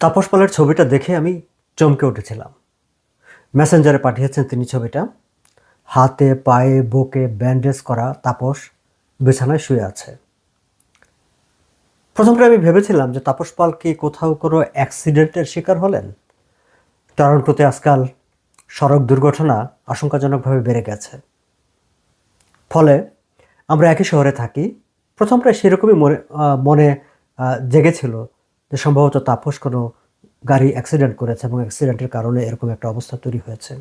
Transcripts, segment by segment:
তাপস পালের ছবিটা দেখে আমি চমকে উঠেছিলাম। মেসেঞ্জারে পাঠিয়েছেন তিনি ছবিটা। হাতে, পায়ে, বুকে ব্যান্ডেজ করা তাপস বিছানায় শুয়ে আছে। প্রথমটা আমি ভেবেছিলাম যে তাপস পাল কি কোথাও কোনো অ্যাক্সিডেন্টের শিকার হলেন? টরন্টোতে আজকাল সড়ক দুর্ঘটনা আশঙ্কাজনকভাবে বেড়ে গেছে। ফলে আমরা একই শহরে থাকি। প্রথম প্রায় সেরকমই মনে মনে জেগেছিল যে সম্ভবত তাপস কোনো গাড়ি অ্যাক্সিডেন্ট করেছে এবং অ্যাক্সিডেন্টের কারণে এরকম একটা অবস্থা তৈরি হয়েছে।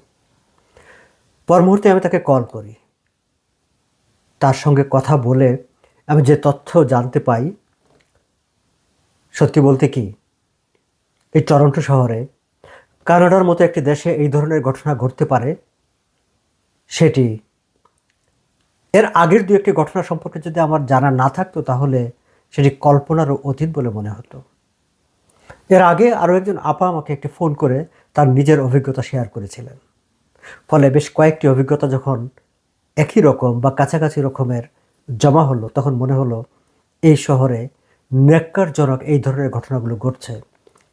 পর মুহূর্তে আমি তাকে কল করি। তার সঙ্গে কথা বলে আমি যে তথ্য জানতে পাই, সত্যি বলতে কি, এই টরন্টো শহরে, কানাডার মতো একটি দেশে এই ধরনের ঘটনা ঘটতে পারে, সেটি এর আগের দু একটি ঘটনা সম্পর্কে যদি আমার জানা না থাকতো, তাহলে সেটি কল্পনারও অতীত বলে মনে হতো। এর আগে আরও একজন আপা আমাকে একটি ফোন করে তার নিজের অভিজ্ঞতা শেয়ার করেছিলেন। ফলে বেশ কয়েকটি অভিজ্ঞতা যখন একই রকম বা কাছাকাছি রকমের জমা হলো, তখন মনে হলো, এই শহরে ন্যাক্কারজনক এই ধরনের ঘটনাগুলো ঘটছে।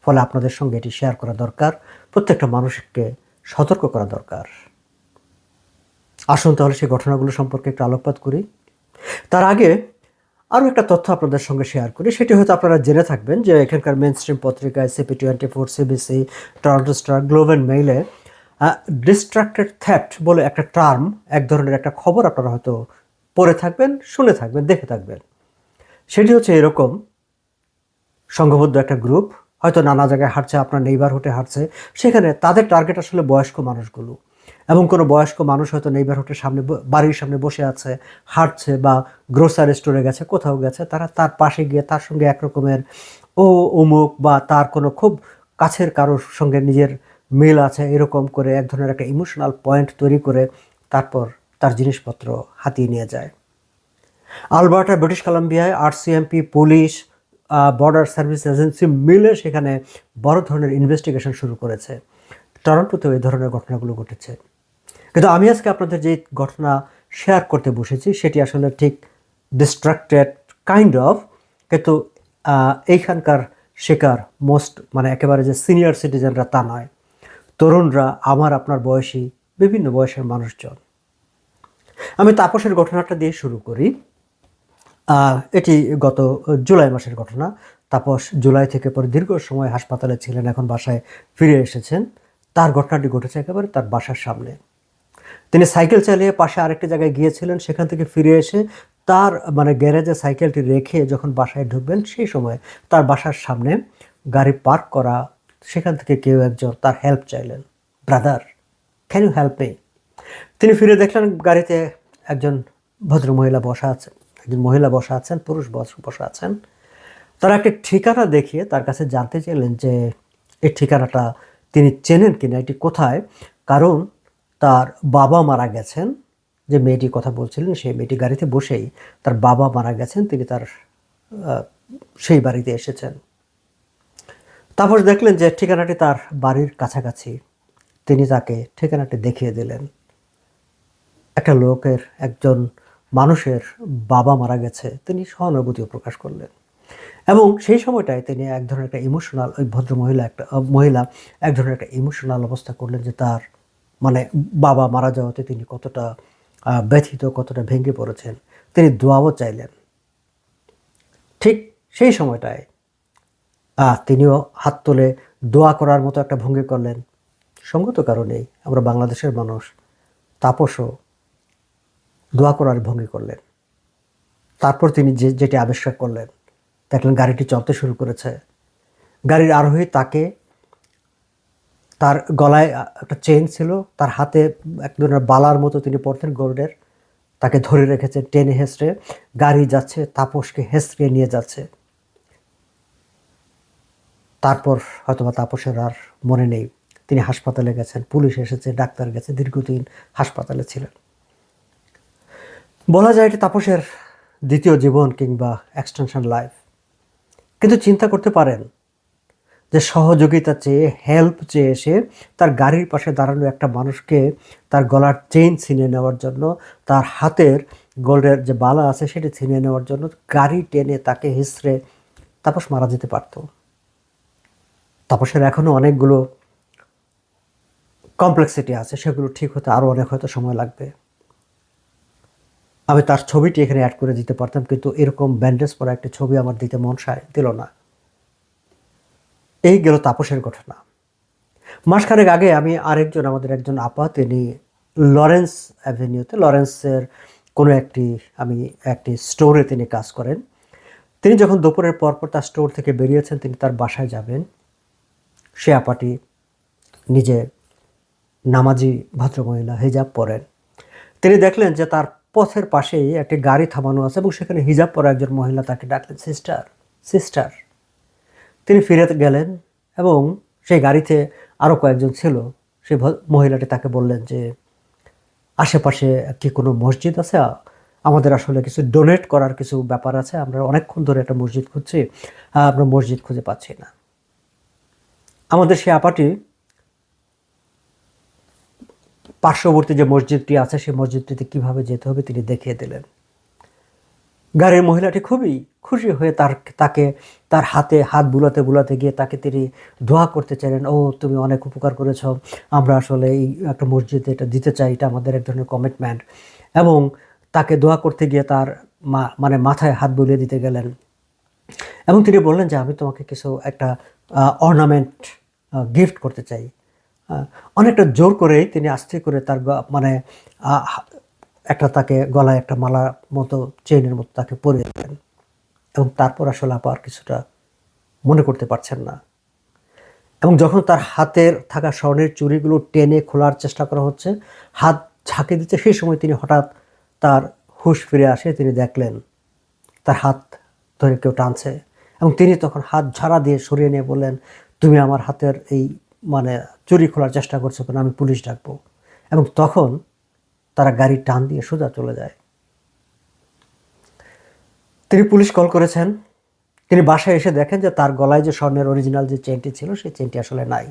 ফলে আপনাদের সঙ্গে এটি শেয়ার করা দরকার, প্রত্যেকটা মানুষকে সতর্ক করা দরকার। আসুন তাহলে সেই ঘটনাগুলো সম্পর্কে একটু আলোকপাত করি। তার আগে আরও একটা তথ্য আপনাদের সঙ্গে শেয়ার করি, সেটি হয়তো আপনারা জেনে থাকবেন যে এখানকার মেন স্ট্রিম পত্রিকায় CP twenty four CBC Toronto Star Globe মেইলে ডিস্ট্রাক্টেড থ্যাপ্ট বলে একটা টার্ম এক ধরনের একটা খবর আপনারা হয়তো পড়ে থাকবেন, শুনে থাকবেন, দেখে থাকবেন। সেটি হচ্ছে এরকম, সংঘবদ্ধ একটা গ্রুপ হয়তো নানা জায়গায় হাঁটছে, আপনার নেইবারহুডে হাঁটছে, সেখানে তাদের টার্গেট আসলে বয়স্ক মানুষগুলো। এবং কোনো বয়স্ক মানুষ হয়তো নেইবারহুডের সামনে বাড়ির সামনে বসে আছে, হাঁটছে বা গ্রোসারি স্টোরে গেছে, কোথাও গেছে, তারা তার পাশে গিয়ে তার সঙ্গে একরকমের ও অমুক বা তার কোনো খুব কাছের কারোর সঙ্গে নিজের মিল আছে, এরকম করে এক ধরনের একটা ইমোশনাল পয়েন্ট তৈরি করে তারপর তার জিনিসপত্র হাতিয়ে নিয়ে যায়। Alberta, British কলাম্বিয়ায় RCMP police border service agency মিলে সেখানে বড় ধরনের ইনভেস্টিগেশন শুরু করেছে। টরন্টোতেও এই ধরনের ঘটনাগুলো ঘটেছে। কিন্তু আমি আজকে আপনাদের যে ঘটনা শেয়ার করতে বসেছি, সেটি আসলে ঠিক ডিস্ট্রাক্টেড কাইন্ড অফ কিন্তু এইখানকার শিকার মোস্ট মানে একেবারে যে সিনিয়র সিটিজেনরা তা নয়। তরুণরা, আমার, আপনার বয়সী, বিভিন্ন বয়সের মানুষজন। আমি তাপসের ঘটনাটা দিয়ে শুরু করি। এটি গত জুলাই মাসের ঘটনা। তাপস জুলাই থেকে পরে দীর্ঘ সময় হাসপাতালে ছিলেন, এখন বাসায় ফিরে এসেছেন। তার ঘটনাটি ঘটেছে একেবারে তার বাসার সামনে। তিনি সাইকেল চালিয়ে পাশে আরেকটি জায়গায় গিয়েছিলেন, সেখান থেকে ফিরে এসে তার মানে গ্যারেজে সাইকেলটি রেখে যখন বাসায় ঢুকবেন, সেই সময় তার বাসার সামনে গাড়ি পার্ক করা, সেখান থেকে কেউ একজন তার হেল্প চাইলেন। Brother can you help me তিনি ফিরে দেখলেন গাড়িতে একজন ভদ্র মহিলা বসা আছে একজন মহিলা বসা আছেন, পুরুষ বস- বসা আছেন। তারা একটি ঠিকানা দেখিয়ে তার কাছে জানতে চাইলেন যে, এই ঠিকানাটা তিনি চেনেন কিনা, এটি কোথায়? কারণ তার বাবা মারা গেছেন, যে মেয়েটি কথা বলছিলেন, সেই মেয়েটি গাড়িতে বসেই তার বাবা মারা গেছেন, তিনি তার সেই বাড়িতে এসেছেন। তারপর দেখলেন যে ঠিকানাটি তার বাড়ির কাছাকাছি। তিনি তাকে ঠিকানাটি দেখিয়ে দিলেন। একটা লোকের, একজন মানুষের বাবা মারা গেছে, তিনি সহানুভূতিও প্রকাশ করলেন। এবং সেই সময়টায় তিনি এক ধরনের একটা ইমোশনাল, ওই ভদ্র মহিলা একটা, মহিলা এক ধরনের একটা ইমোশনাল অবস্থা করলেন যে তার মানে বাবা মারা যাওয়াতে তিনি কতটা ব্যথিত, কতটা ভেঙে পড়েছেন, তিনি দোয়াও চাইলেন। ঠিক সেই সময়টায় তিনিও হাত তুলে দোয়া করার মতো একটা ভঙ্গি করলেন। সঙ্গত কারণেই আমরা বাংলাদেশের মানুষ তাপসও দোয়া করার ভঙ্গি করলেন। তারপর তিনি যে, যেটি আবিষ্কার করলেন, দেখলেন গাড়িটি চলতে শুরু করেছে। গাড়ির আরোহী তাকে তার গলায় একটা চেন ছিল, তার হাতে এক ধরনের বালার মতো তিনি পড়তেন গোল্ডের। তাকে ধরে রেখেছে টেনে হেসড়ে গাড়ি যাচ্ছে, তাপসকে হেসড়ে নিয়ে যাচ্ছে। তারপর হয়তোবা তাপসের আর মনে নেই। তিনি হাসপাতালে গেছেন, পুলিশ এসেছে, ডাক্তার গেছে, দীর্ঘদিন হাসপাতালে ছিলেন। বলা যায় এটি তাপসের দ্বিতীয় জীবন কিংবা এক্সটেনশন লাইফ কিন্তু চিন্তা করতে পারেন যে সহযোগিতা চেয়ে হেল্প চেয়ে এসে তার গাড়ির পাশে দাঁড়ানো একটা মানুষকে তার গলার চেইন ছিনিয়ে নেওয়ার জন্য, তার হাতের গোল্ডের যে বালা আছে সেটি ছিনিয়ে নেওয়ার জন্য গাড়ি টেনে তাকে হিসড়ে তাপস মারা যেতে পারত। তাপসের এখনও অনেকগুলো কমপ্লেক্সিটি আছে, সেগুলো ঠিক হতে আরও অনেক হয়তো সময় লাগবে। আমি তার ছবিটি এখানে অ্যাড করে দিতে পারতাম, কিন্তু এরকম ব্যান্ডেজ পরা একটি ছবি আমার দিতে মন সায় দিল না। এই গেল তাপসের ঘটনা। মাসখানেক আগে আমি আরেকজন, আমাদের একজন আপা, তিনি লরেন্স অ্যাভিনিউতে, লরেন্সের কোনো একটি, আমি একটি স্টোরে তিনি কাজ করেন। তিনি যখন দুপুরের পরপর তার স্টোর থেকে বেরিয়েছেন, তিনি তার বাসায় যাবেন। সে আপাটি নিজে নামাজি ভদ্রমহিলা হিজাব পরেন। তিনি দেখলেন যে তার পথের পাশেই একটি গাড়ি থামানো আছে এবং সেখানে হিজাব পরা একজন মহিলা তাকে ডাকলেন, সিস্টার সিস্টার। তিনি ফিরে গেলেন এবং সেই গাড়িতে আরও কয়েকজন ছিল। ভ- মহিলাটি তাকে বললেন যে, আশেপাশে কি কোনো মসজিদ আছে? আমাদের আসলে কিছু ডোনেট করার কিছু ব্যাপার আছে। আমরা অনেকক্ষণ ধরে একটা মসজিদ খুঁজছি। আমরা মসজিদ খুঁজে পাচ্ছি না। আমাদের সেই আপাটি পার্শ্ববর্তী যে মসজিদটি আছে, সেই মসজিদটিতে কীভাবে যেতে হবে তিনি দেখিয়ে দিলেন। গাড়ির মহিলাটি খুবই খুশি হয়ে তার, তাকে, তার হাতে, হাত বুলাতে বুলাতে গিয়ে তাকে তিনি দোয়া করতে চাইলেন, ও, তুমি অনেক উপকার করেছ, আমরা আসলে এই একটা মসজিদে এটা দিতে চাই, এটা আমাদের এক ধরনের কমিটমেন্ট এবং তাকে দোয়া করতে গিয়ে তার মা মানে মাথায় হাত বুলিয়ে দিতে গেলেন। এবং তিনি বললেন যে, আমি তোমাকে কিছু একটা অর্নামেন্ট গিফট করতে চাই। অনেকটা জোর করেই তিনি আস্তে করে তার মানে একটা তাকে গলায় একটা মালা মতো, চেইনের মতো তাকে পরিয়ে দিলেন। এবং তারপর আসলে আবার কিছুটা মনে করতে পারছেন না। এবং যখন তার হাতের থাকা স্বর্ণের চুরিগুলো টেনে খোলার চেষ্টা করা হচ্ছে, হাত ঝাঁকে দিচ্ছে সেই সময় তিনি হঠাৎ তার হুশ ফিরে আসে, তিনি দেখলেন তার হাত ধরে কেউ টানছে। এবং তিনি তখন হাত ঝাড়া দিয়ে সরিয়ে নিয়ে বললেন, তুমি আমার হাতের এই মানে চুরি খোলার চেষ্টা করছ কেন? আমি পুলিশ ডাকবো। এবং তখন তারা গাড়ি টান দিয়ে সোজা চলে যায়। তিনি পুলিশ কল করেছেন। তিনি বাসায় এসে দেখেন যে তার গলায় যে স্বর্ণের অরিজিনাল যে চেনটি ছিল, সেই চেনটি আসলে নাই।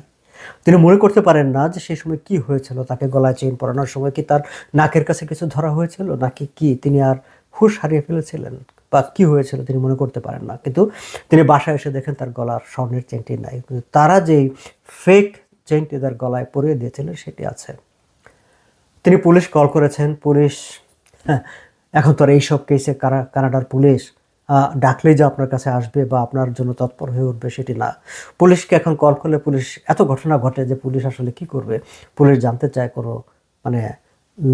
তিনি মনে করতে পারেন না যে সেই সময় কি হয়েছিল, তাকে গলায় চেন পরানোর সময় কি তার নাকের কাছে কিছু ধরা হয়েছিল, নাকি কি তিনি আর হুঁশ হারিয়ে ফেলেছিলেন, বা কি হয়েছিল তিনি মনে করতে পারেন না। কিন্তু তিনি বাসায় এসে দেখেন তার গলার স্বর্ণের চেনটি নাই। কিন্তু তারা যেই ফেক চেনটি তার গলায় পরিয়ে দিয়েছিলেন সেটি আছে। তিনি পুলিশ কল করেছেন পুলিশ হ্যাঁ, এখন তো আর এইসব কেসে কারা- কানাডার পুলিশ ডাকলেই যে আপনার কাছে আসবে বা আপনার জন্য তৎপর হয়ে উঠবে সেটি না। পুলিশকে এখন কল করলে পুলিশ এত ঘটনা ঘটে যে পুলিশ আসলে কি করবে? পুলিশ জানতে চায় কোনো মানে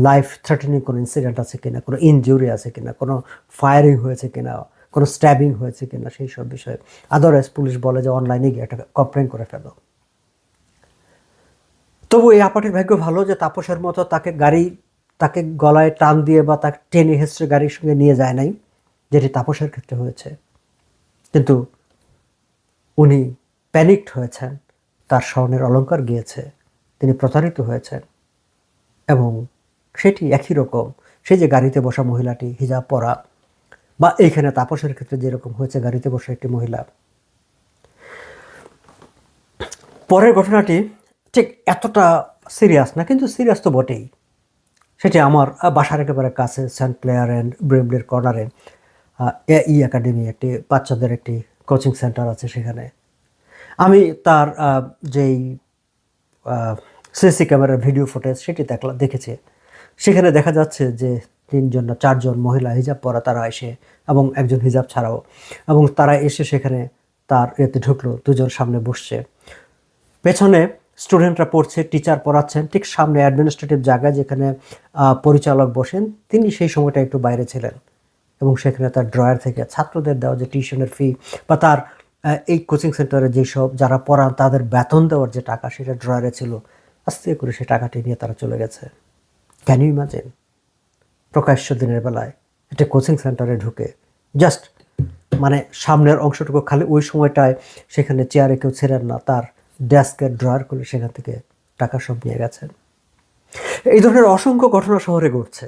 লাইফ থ্রেটেনিং কোনো ইনসিডেন্ট আছে কিনা কোনো ইনজুরি আছে কিনা কোনো ফায়ারিং হয়েছে কিনা কোনো স্ট্যাবিং হয়েছে কিনা সেই সব বিষয়ে। আদারওয়াইজ পুলিশ বলে যে অনলাইনে গিয়ে একটা কমপ্লেন করে ফেলো। তবু এই আপাটির ভাগ্য ভালো যে তাপসের মতো তাকে গাড়ি, তাকে গলায় টান দিয়ে বা তাকে টেনে হেসড়ে গাড়ির সঙ্গে নিয়ে যায় নাই, যেটি তাপসের ক্ষেত্রে হয়েছে। কিন্তু উনি প্যানিকড হয়েছেন, তার স্বর্ণের অলংকার গিয়েছে, তিনি প্রতারিত হয়েছেন, এবং সেটি একই রকম, সেই যে গাড়িতে বসা মহিলাটি হিজাব পরা, বা এইখানে তাপসের ক্ষেত্রে যেরকম হয়েছে গাড়িতে বসা একটি মহিলা। পরের ঘটনাটি ঠিক এতটা সিরিয়াস না, কিন্তু সিরিয়াস তো বটেই। সেটি আমার বাসার একেবারে কাছে সেন্ট ক্লেয়ার অ্যান্ড ব্রেমলের কর্নারে ই একাডেমি একটি, বাচ্চাদের একটি কোচিং সেন্টার আছে সেখানে। আমি তার যেই সিসি ক্যামেরার ভিডিও ফুটেজ সেটি দেখলা, দেখেছি। সেখানে দেখা যাচ্ছে যে তিনজন না চারজন মহিলা হিজাব পরা তারা এসে, এবং একজন হিজাব ছাড়াও, এবং তারা এসে সেখানে তার এতে ঢুকলো, দুজন সামনে বসছে। পেছনে স্টুডেন্টরা পড়ছে, টিচার পড়াচ্ছেন, ঠিক সামনে অ্যাডমিনিস্ট্রেটিভ জায়গায় যেখানে পরিচালক বসেন, তিনি সেই সময়টা একটু বাইরে ছিলেন এবং সেখানে তার ড্রয়ার থেকে ছাত্রদের দেওয়া যে টিউশনের ফি বা তার এই কোচিং সেন্টারে যেসব যারা পড়ান, তাদের বেতন দেওয়ার যে টাকা সেটা ড্রয়ারে ছিল, আস্তে করে সেই টাকাটি নিয়ে তারা চলে গেছে। ক্যান ইউ ইমাজিন প্রকাশ্য দিনের বেলায় একটা কোচিং সেন্টারে ঢুকে জাস্ট মানে সামনের অংশটুকু খালি ওই সময়টায় সেখানে চেয়ারে কেউ ছিলেন না, তার ডেস্কের ড্রয়ার করে সেখান থেকে টাকা সব নিয়ে গেছেন। এই ধরনের অসংখ্য ঘটনা শহরে ঘটছে।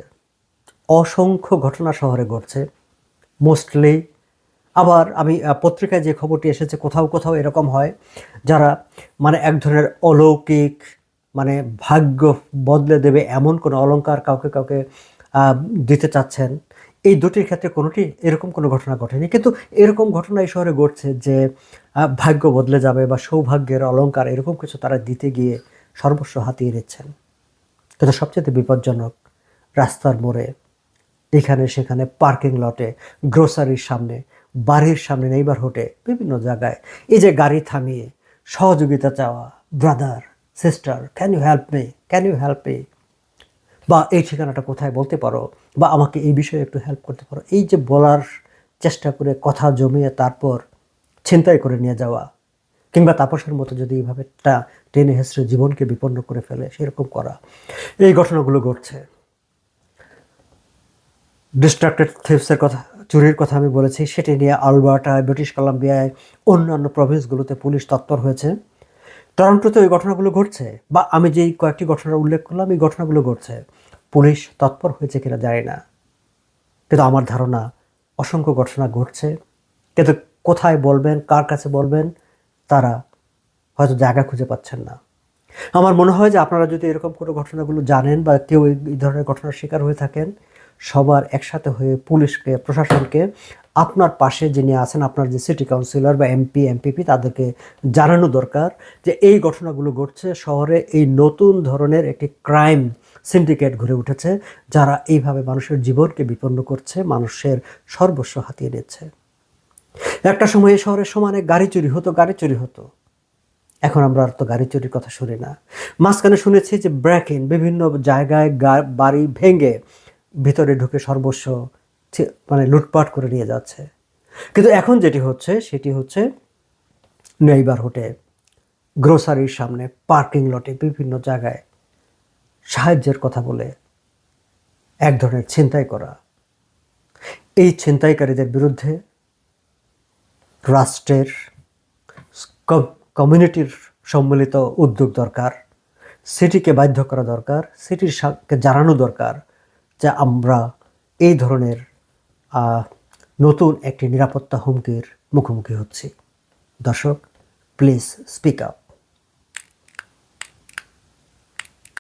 অসংখ্য ঘটনা শহরে ঘটছে। মোস্টলি আবার আমি পত্রিকায় যে খবরটি এসেছে, কোথাও কোথাও এরকম হয় যারা মানে এক ধরনের অলৌকিক মানে ভাগ্য বদলে দেবে এমন কোনো অলংকার কাউকে কাউকে দিতে চাচ্ছেন। এই দুটির ক্ষেত্রে কোনোটি এরকম কোনো ঘটনা ঘটেনি। কিন্তু এরকম ঘটনা এই শহরে ঘটছে যে ভাগ্য বদলে যাবে বা সৌভাগ্যের অলংকার এরকম কিছু তারা দিতে গিয়ে সর্বস্ব হাতিয়ে নিচ্ছেন। কিন্তু সবচেয়ে বিপজ্জনক রাস্তার মোড়ে এখানে সেখানে পার্কিং লটে, গ্রোসারির সামনে, বাড়ির সামনে নেইবারহুডে বিভিন্ন জায়গায় এই যে গাড়ি থামিয়ে সহযোগিতা চাওয়া, brother, sister can you help me can you help me বা এই ঠিকানাটা কোথায় বলতে পারো? বা আমাকে এই বিষয়ে একটু হেল্প করতে পারো। এই যে বলার চেষ্টা করে কথা জমিয়ে তারপর ছিনতাই করে নিয়ে যাওয়া কিংবা তাপসের মতো যদি এইভাবে টেনে হেসড়ে জীবনকে বিপন্ন করে ফেলে সেরকম করা। এই ঘটনাগুলো ঘটছে। ডিস্ট্রাক্টেড থিপসের কথা, চুরির কথা আমি বলেছি, সেটি নিয়ে আলবার্টায় ব্রিটিশ কলাম্বিয়ায় অন্যান্য প্রভিন্সগুলোতে পুলিশ তৎপর হয়েছে। টরন্টোতে ওই ঘটনাগুলো ঘটছে বা আমি যেই কয়েকটি ঘটনার উল্লেখ করলাম, এই ঘটনাগুলো ঘটছে। পুলিশ তৎপর হয়েছে কিনা জানি না। কিন্তু আমার ধারণা অসংখ্য ঘটনা ঘটছে। কিন্তু কোথায় বলবেন, কার কাছে বলবেন, তারা হয়তো জায়গা খুঁজে পাচ্ছেন না। আমার মনে হয় যে আপনারা যদি এরকম কোনো ঘটনাগুলো জানেন বা কেউ এই এই ধরনের ঘটনার শিকার হয়ে থাকেন, সবার একসাথে হয়ে পুলিশকে, প্রশাসনকে আপনার পাশে যিনি আছেন, আপনার যে সিটি কাউন্সিলর বা এমপি এমপিপি তাদেরকে জানানো দরকার যে এই ঘটনাগুলো ঘটছে শহরে। এই নতুন ধরনের একটি ক্রাইম সিন্ডিকেট ঘুরে উঠেছে, যারা এইভাবে মানুষের জীবনকে বিপন্ন করছে, মানুষের সর্বস্ব হাতিয়ে নিচ্ছে। একটা সময় এই শহরে সমানে গাড়ি চুরি হতো, গাড়ি চুরি হতো। এখন আমরা আর তো গাড়ি চুরির কথা শুনি না। মাঝখানে শুনেছি যে ব্র্যাকিন বিভিন্ন জায়গায় বাড়ি ভেঙে ভিতরে ঢুকে সর্বস্ব মানে লুটপাট করে নিয়ে যাচ্ছে। কিন্তু এখন যেটি হচ্ছে, সেটি হচ্ছে নেইবার হোটে গ্রোসারির সামনে, পার্কিং লটে বিভিন্ন জায়গায় সাহায্যের কথা বলে এক ধরনের ছিনতাই করা। এই ছিনতাইকারীদের বিরুদ্ধে রাষ্ট্রের কমিউনিটির সম্মিলিত উদ্যোগ দরকার, সিটিকে বাধ্য করা দরকার, সিটির জানানো দরকার যে আমরা এই ধরনের নতুন একটি নিরাপত্তা হুমকির মুখোমুখি হচ্ছি। দর্শক প্লিজ স্পিক আপ